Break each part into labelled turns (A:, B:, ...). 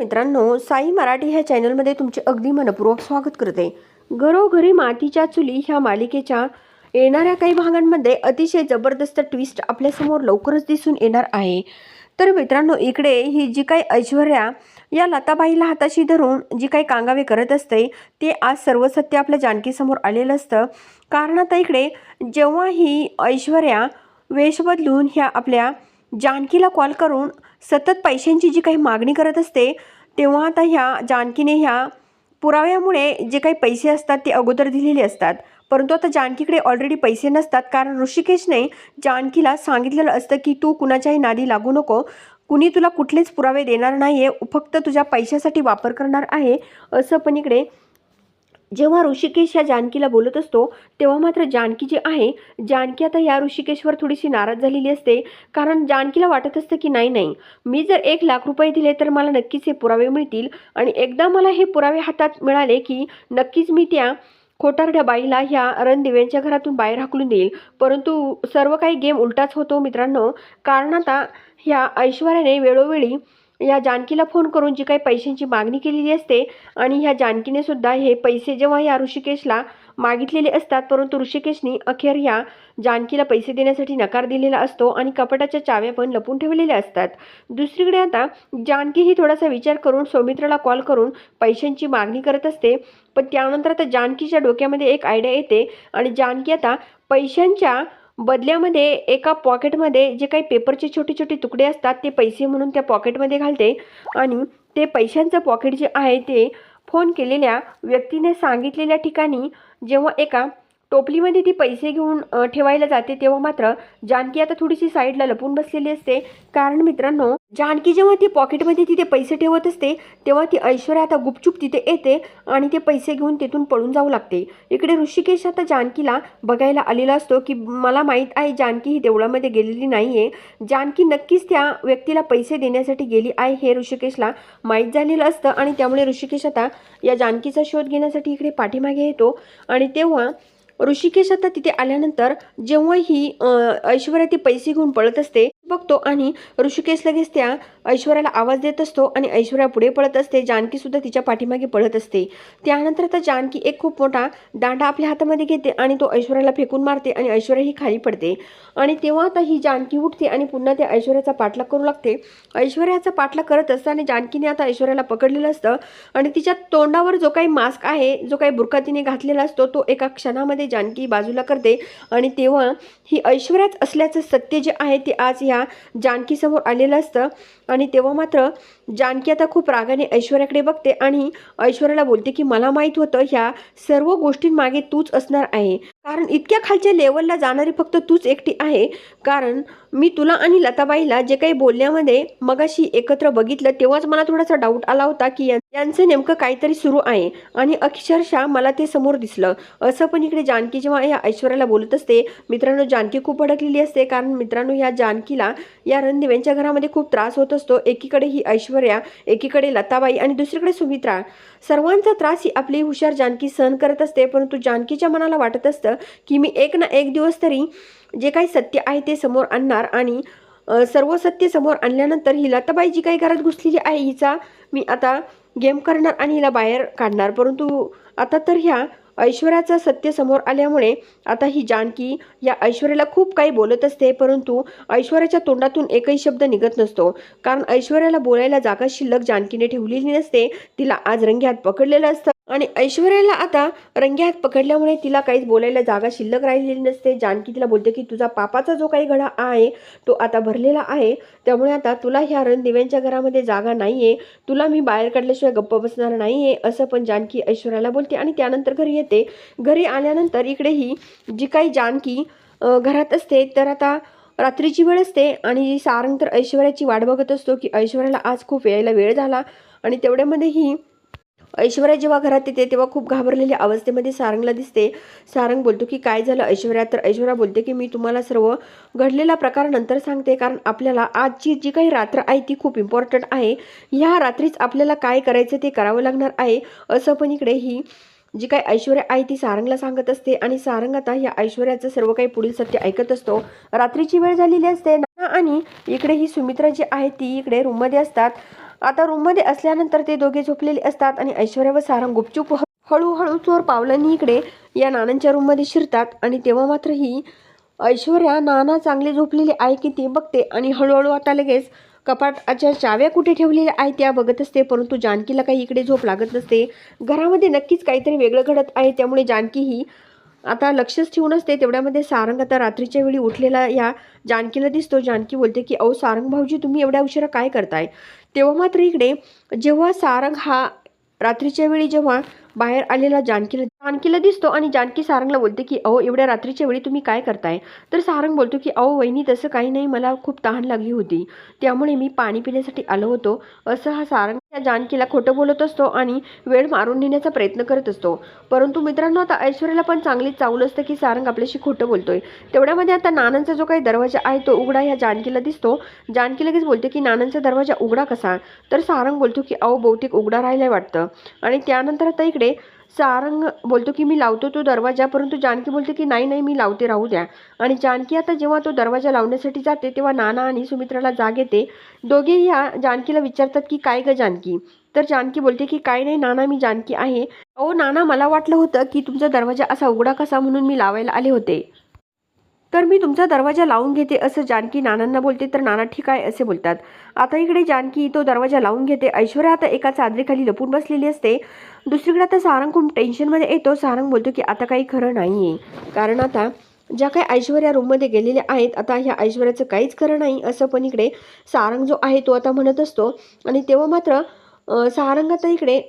A: मित्रांनो साई मराठी ह्या चॅनलमध्ये तुमचे अगदी मनपूर्वक स्वागत करते. घरोघरी मातीच्या चुली ह्या मालिकेच्या येणाऱ्या काही भागांमध्ये अतिशय जबरदस्त ट्विस्ट आपल्यासमोर लवकरच दिसून येणार आहे. तर मित्रांनो इकडे ही जी काही ऐश्वर्या या लताबाईला हाताशी धरून जी काही कांगावे करत असते ते आज सर्व सत्य आपल्या जानकीसमोर आलेलं असतं. कारण आता इकडे जेव्हा ही ऐश्वर्या वेश बदलून ह्या आपल्या जानकीला कॉल करून सतत पैशांची जी काही मागणी करत असते तेव्हा आता ह्या जानकीने ह्या पुराव्यामुळे जे काही पैसे असतात ते अगोदर दिलेले असतात. परंतु आता जानकीकडे ऑलरेडी पैसे नसतात. कारण ऋषिकेशने जानकीला सांगितलेलं असतं की तू कुणाच्याही नादी लागू नको. कुणी तुला कुठलेच पुरावे देणार नाही आहे फक्त तुझ्या पैशासाठी वापर करणार आहे. असं पण इकडे जेव्हा ऋषिकेश या जानकीला बोलत असतो तेव्हा मात्र जानकी जी आहे जानकी आता या ऋषिकेशवर थोडीशी नाराज झालेली असते. कारण जानकीला वाटत असतं की नाही नाही मी जर एक लाख रुपये दिले तर मला नक्कीच हे पुरावे मिळतील. आणि एकदा मला हे पुरावे हातात मिळाले की नक्कीच मी त्या खोटारड्या बाईला ह्या रणदिव्यांच्या घरातून बाहेर हाकलून देईल. परंतु सर्व काही गेम उलटाच होतो मित्रांनो. कारण आता ह्या ऐश्वर्याने वेळोवेळी या जानकीला फोन करून जी काही पैशांची मागणी केलेली असते आणि ह्या जानकीने सुद्धा हे पैसे जेव्हा या ऋषिकेशला मागितलेले असतात परंतु ऋषिकेशनी अखेर ह्या जानकीला पैसे देण्यासाठी नकार दिलेला असतो आणि कपाटाच्या चाव्या पण लपून ठेवलेल्या असतात. दुसरीकडे आता जानकी ही थोडासा विचार करून सौमित्राला कॉल करून पैशांची मागणी करत असते पण त्यानंतर आता जानकीच्या डोक्यामध्ये एक आयडिया येते आणि जानकी आता पैशांच्या बदल्यामध्ये एका पॉकेटमध्ये जे काही पेपरचे छोटे छोटे तुकडे असतात ते पैसे म्हणून त्या पॉकेटमध्ये घालते आणि ते पैशांचं पॉकेट जे आहे ते फोन केलेल्या व्यक्तीने सांगितलेल्या ठिकाणी जेव्हा एका टोपलीमध्ये ती पैसे घेऊन ठेवायला जाते तेव्हा मात्र जानकी आता थोडीशी साईडला लपून बसलेली असते. कारण मित्रांनो जानकी जेव्हा ती पॉकेटमध्ये तिथे पैसे ठेवत असते तेव्हा ती ऐश्वर्या आता गुपचूप तिथे येते आणि ते पैसे घेऊन तिथून पळून जाऊ लागते. इकडे ऋषिकेश आता जानकीला बघायला आलेला असतो की मला माहीत आहे जानकी ही देवळामध्ये गेलेली नाही आहे जानकी नक्कीच त्या व्यक्तीला पैसे देण्यासाठी गेली आहे हे ऋषिकेशला माहीत झालेलं असतं आणि त्यामुळे ऋषिकेश आता या जानकीचा शोध घेण्यासाठी इकडे पाठीमागे येतो आणि तेव्हा ऋषिकेश आता तिथे आल्यानंतर जेव्हा ही ऐश्वर्या ती पैसे घेऊन पळत असते बघतो आणि ऋषिकेश लगेच त्या ऐश्वर्याला आवाज देत असतो आणि ऐश्वर्या पुढे पळत असते. जानकी सुद्धा तिच्या पाठीमागे पळत असते. त्यानंतर आता जानकी एक खूप मोठा दांडा आपल्या हातामध्ये घेते आणि तो ऐश्वर्याला फेकून मारते आणि ऐश्वर्या ही खाली पडते. आणि तेव्हा आता ही जानकी उठते आणि पुन्हा त्या ऐश्वर्याचा पाठलाग करू लागते. ऐश्वर्याचा पाठलाग करत असताना जानकीने आता ऐश्वर्याला पकडलेलं असतं आणि तिच्या तोंडावर जो काही मास्क आहे जो काही बुरखातीने तिने घातलेला असतो तो एका क्षणामध्ये जानकी बाजूला करते. आणि तेव्हा ही ऐश्वर्याच असल्याचं सत्य जे आहे ते आज ह्या जानकीसमोर आलेलं असतं. आणि तेव्हा मात्र जानकी आता खूप रागाने ऐश्वर्याकडे बघते आणि ऐश्वर्याला बोलते की मला माहीत होतं ह्या सर्व गोष्टींमागे तूच असणार आहे. कारण इतक्या खालच्या लेवलला जाणारी फक्त तूच एकटी आहे. कारण मी तुला आणि लताबाईला जे काही बोलण्यामध्ये मगाशी एकत्र बघितलं तेव्हाच मला थोडासा डाऊट आला होता की यांचं नेमकं काहीतरी सुरू आहे. आणि अक्षरशः मला ते समोर दिसलं. असं पण इकडे जानकी जेव्हा या ऐश्वर्याला बोलत असते मित्रांनो जानकी खूप अडकलेली असते. कारण मित्रांनो या जानकीला या रणदिव्यांच्या घरामध्ये खूप त्रास होत असतो. एकीकडे ही ऐश्वर्या एकीकडे लताबाई आणि दुसरीकडे सुमित्रा. सर्वांचा त्रास ही आपली हुशार जानकी सहन करत असते. परंतु जानकीच्या मनाला वाटत असतं की मी एक ना एक दिवस तरी जे काही सत्य आहे ते समोर आणणार आणि सर्व सत्य समोर आणल्यानंतर ही लताबाई जी काही घरात घुसलेली आहे हिचा मी आता गेम करणार आणि हिला बाहेर काढणार. परंतु आता तर ह्या ऐश्वर्याचं सत्य समोर आल्यामुळे आता ही जानकी या ऐश्वर्याला खूप काही बोलत असते परंतु ऐश्वर्याच्या तोंडातून एकही शब्द निघत नसतो. कारण ऐश्वर्याला बोलायला जागा शिल्लक जानकीने ठेवलेली नसते. तिला आज रंग्यात पकडलेलं असतं. आणि ऐश्वर्याला आता रंग्यात पकडल्यामुळे तिला काहीच बोलायला जागा शिल्लक राहिलेली नसते. जानकी तिला बोलते की तुझा पापाचा जो काही घडा आहे तो आता भरलेला आहे. त्यामुळे आता तुला ह्या रणदिव्यांच्या घरामध्ये जागा नाही आहे तुला मी बाहेर काढल्याशिवाय गप्प बसणार नाही आहे असं पण जानकी ऐश्वर्याला बोलते आणि त्यानंतर घरी येते. घरी आल्यानंतर इकडे ही जी काही जानकी घरात असते तर आता रात्रीची वेळ असते आणि सारंग तर ऐश्वर्याची वाट बघत असतो की ऐश्वर्याला आज खूप यायला वेळ झाला. आणि तेवढ्यामध्ये ही ऐश्वर्या जेव्हा घरात येते तेव्हा खूप घाबरलेल्या अवस्थेमध्ये सारंगला दिसते. सारंग बोलतो की काय झालं ऐश्वर्या? तर ऐश्वर्या बोलते की मी तुम्हाला सर्व घडलेला प्रकार नंतर सांगते कारण आपल्याला आजची जी काही रात्र आहे ती खूप इम्पॉर्टंट आहे. ह्या रात्रीच आपल्याला काय करायचं ते करावं लागणार आहे. असं पण इकडे ही जी काही ऐश्वर्या आहे ती सारंगला सांगत असते. आणि सारंग आता या ऐश्वर्याचं सर्व काही पुढील सत्य ऐकत असतो. रात्रीची वेळ झालेली असते. आणि इकडे ही सुमित्रा जी आहे ती इकडे रूममध्ये असतात. आता रूममध्ये असल्यानंतर ते दोघे झोपलेले असतात आणि ऐश्वर्या व सारंग गुपचूप हळूहळू चोर पावलांनी इकडे या नानांच्या रूममध्ये शिरतात आणि तेव्हा मात्र ही ऐश्वर्या नाना चांगले झोपलेले आहे की ते बघते आणि हळूहळू आता लगेच कपाटाच्या चाव्या कुठे ठेवलेल्या आहेत त्या बघत असते परंतु जानकीला काही इकडे झोप लागत नसते. घरामध्ये नक्कीच काहीतरी वेगळं घडत आहे त्यामुळे जानकी ही आता लक्षच ठेवूनच असते तेवढ्यामध्ये सारंग आता रात्रीच्या वेळी उठलेला या जानकीला दिसतो. जानकी बोलते की अहो सारंग भाऊजी तुम्ही एवढ्या उशिरा काय करताय? तेव्हा मात्र इकडे जेव्हा सारंग हा रात्रीच्या वेळी जेव्हा बाहेर आलेला जानकीला जानकीला दिसतो आणि जानकी सारंगला बोलते की अहो एवढ्या रात्रीच्या वेळी तुम्ही काय करताय? तर सारंग बोलतो की अहो वहिनी तसं काही नाही. मला खूप तहान लागली होती. त्यामुळे मी पाणी पिण्यासाठी आलो होतो. असं हा सारंग त्या जानकीला खोटं बोलत असतो आणि वेळ मारून नेण्याचा प्रयत्न करत असतो. परंतु मित्रांनो आता ऐश्वर्याला पण चांगलीच चावलं असतं की सारंग आपल्याशी खोटं बोलतोय. तेवढ्यामध्ये आता नानांचा जो काही दरवाजा आहे तो उघडा ह्या जानकीला दिसतो. जानकी लगेच बोलते की नानांचा दरवाजा उघडा कसा? तर सारंग बोलतो की अहो बहुतेक उघडा राहिलाय वाटतं. आणि त्यानंतर आता इकडे सारंग बोलतो की मी लावतो तो दरवाजा परंतु जानकी बोलते की नाही नाही मी लावते राहू द्या. आणि जानकी आता जेव्हा तो दरवाजा लावण्यासाठी जाते तेव्हा नाना आणि सुमित्राला जाग येते. दोघेही या जानकीला विचारतात की काय ग जानकी? तर जानकी बोलते की काय नाही नाना मी जानकी आहे. अहो नाना मला वाटलं होतं की तुमचा दरवाजा असा उघडा कसा म्हणून मी लावायला आले होते. तर मी तुमचा दरवाजा लावून घेते असं जानकी नानांना बोलते. तर नाना ठीक आहे असे बोलतात. आता इकडे जानकी तो दरवाजा लावून घेते. ऐश्वर्या आता एका चादरीखाली लपून बसलेली असते. दुसरीकडे आता सारंग खूप टेन्शनमध्ये येतो. सारंग बोलतो की आता काही खरं नाही आहे कारण आता ज्या काही ऐश्वर्या रूममध्ये गेलेल्या आहेत आता ह्या ऐश्वर्याचं काहीच खरं नाही. असं पण इकडे सारंग जो आहे तो आता म्हणत असतो. आणि तेव्हा मात्र अ, इकडे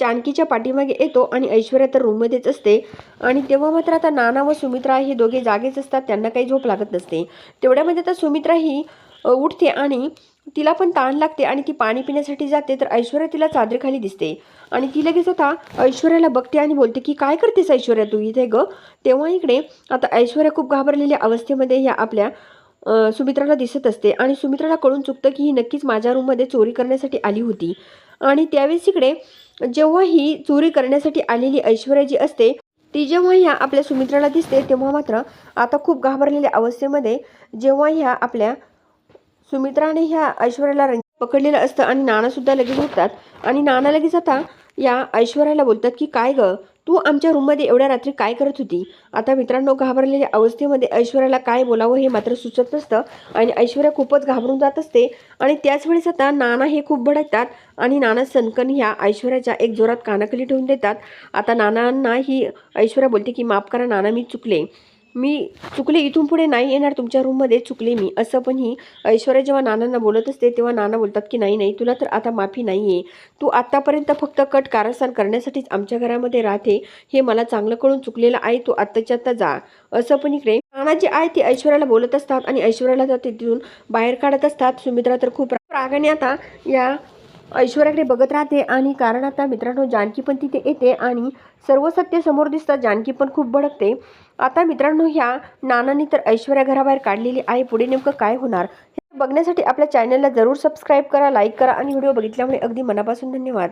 A: जानकीच्या पाठीमागे येतो आणि ऐश्वर्या तर रूममध्येच असते. आणि तेव्हा मात्र आता नाना व सुमित्रा हे दोघे जागेच असतात त्यांना काही झोप लागत नसते. तेवढ्यामध्ये आता सुमित्रा ही उठते आणि तिला पण ताण लागते आणि ती पाणी पिण्यासाठी जाते तर ऐश्वर्या तिला चादरीखाली दिसते. आणि ती लगेच आता ऐश्वर्याला बघते आणि बोलते की काय करतेस ऐश्वर्या तू इथे ग? तेव्हा इकडे आता ऐश्वर्या खूप घाबरलेल्या अवस्थेमध्ये ह्या आपल्या सुमित्राला दिसत असते आणि सुमित्राला कळून चुकतं की ही नक्कीच माझ्या रूममध्ये चोरी करण्यासाठी आली होती. आणि त्यावेळेस इकडे जेव्हा ही चोरी करण्यासाठी आलेली ऐश्वर्या जी असते ती जेव्हा ह्या आपल्या सुमित्राला दिसते तेव्हा मात्र आता खूप घाबरलेल्या अवस्थेमध्ये जेव्हा ह्या आपल्या सुमित्राने ह्या ऐश्वर्याला रंग पकडलेलं असतं आणि नानासुद्धा लगेच उठतात आणि नाना लगेच आता या ऐश्वर्याला बोलतात की काय गं? तू आमच्या रूममध्ये एवढ्या रात्री काय करत होती? आता मित्रांनो घाबरलेल्या अवस्थेमध्ये ऐश्वर्याला काय बोलावं हे मात्र सुचत नसतं आणि ऐश्वर्या खूपच घाबरून जात असते आणि त्याच वेळेस आता नाना हे खूप भडकतात आणि नाना सनकन ह्या ऐश्वर्याच्या एक जोरात कानाखाली ठेवून देतात. आता नानांना ही ऐश्वर्या बोलते की माफ करा नाना मी चुकले. मी चुकले इथून पुढे नाही येणार तुमच्या रूममध्ये चुकले मी. असं पण ही ऐश्वर्या जेव्हा नानांना बोलत असते तेव्हा नाना बोलतात की नाही नाही तुला तर आता माफी नाही आहे तू आत्तापर्यंत फक्त कट कारस्थान करण्यासाठीच आमच्या घरामध्ये राहते. हे मला चांगलं कळून चुकलेलं आहे तू आत्ताच्या आत्ता जा. असं पण इकडे नाना जे आहे ते ऐश्वर्याला बोलत असतात आणि ऐश्वर्याला तर तिथून बाहेर काढत असतात. सुमित्रा तर खूप रागाने आता या ऐश्वर्याकडे बघत राहते आणि कारण आता मित्रांनो जानकी पण तिथे येते आणि सर्व सत्य समोर दिसतात. जानकी पण खूप भडकते. आता मित्रांनो ह्या नानांनी तर ऐश्वर्या घराबाहेर काढलेली आहे. पुढे नेमकं काय होणार? हे बघण्यासाठी आपल्या चॅनलला जरूर सबस्क्राईब करा लाईक करा आणि व्हिडिओ बघितल्यामुळे अगदी मनापासून धन्यवाद.